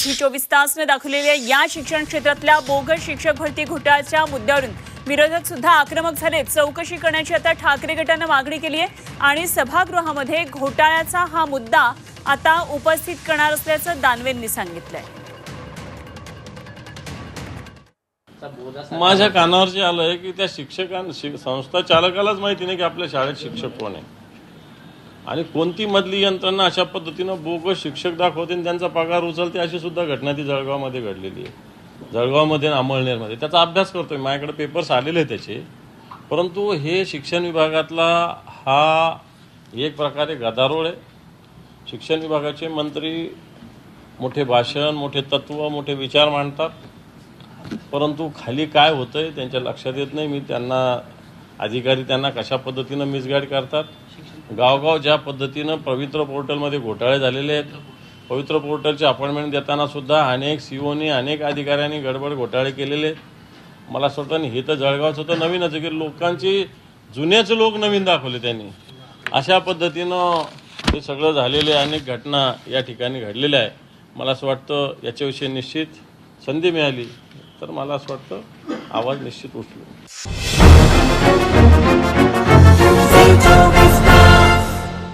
Zee चोवीस तासनं दाखवलेल्या या शिक्षण क्षेत्रातल्या बोगस शिक्षक भरती घोटाळ्याच्या मुद्द्यावरून विरोधक सुद्धा आक्रमक झालेत. चौकशी करण्याची आता ठाकरे गटानं मागणी केली आहे आणि सभागृहामध्ये घोटाळ्याचा हा मुद्दा आता उपस्थित करणार असल्याचं दानवेंनी सांगितलंय. माझ्या कानावर जे आलंय की त्या शिक्षकां संस्था चालकालाच माहिती नाही की आपल्या शाळेत शिक्षक कोण आहे. आणि कोणती मधली यंत्रणा अशा पद्धतीनं बोगस शिक्षक दाखवते आणि त्यांचा पगार उचलते अशी सुद्धा घटना ती जळगावमध्ये घडलेली आहे. जळगावमध्ये आणि अमळनेरमध्ये. त्याचा अभ्यास करतोय. माझ्याकडे पेपर्स आलेले आहेत त्याचे. परंतु हे शिक्षण विभागातला हा एक प्रकारे गदारोळ आहे. शिक्षण विभागाचे मंत्री मोठे भाषण मोठे तत्व मोठे विचार मांडतात. परंतु खाली काय होतं आहे त्यांच्या लक्षात येत नाही. मी त्यांना अधिकारी त्यांना कशा पद्धतीनं मिसगाईड करतात? गावगाव ज्या पद्धतीनं पवित्र पोर्टलमध्ये घोटाळे झालेले आहेत पवित्र पोर्टलचे अपॉइंटमेंट देताना सुद्धा अनेक सीओनी अनेक अधिकाऱ्यांनी गडबड घोटाळे केलेले आहेत. मला असं वाटतं हे तर जळगावचं तर नवीनच की लोकांची जुनेच लोक नवीन दाखवले त्यांनी. अशा पद्धतीनं हे सगळं झालेले अनेक घटना या ठिकाणी घडलेल्या आहे मला असं वाटतं याच्याविषयी निश्चित संधी मिळाली तर मला असं वाटतं आवाज निश्चित उठलो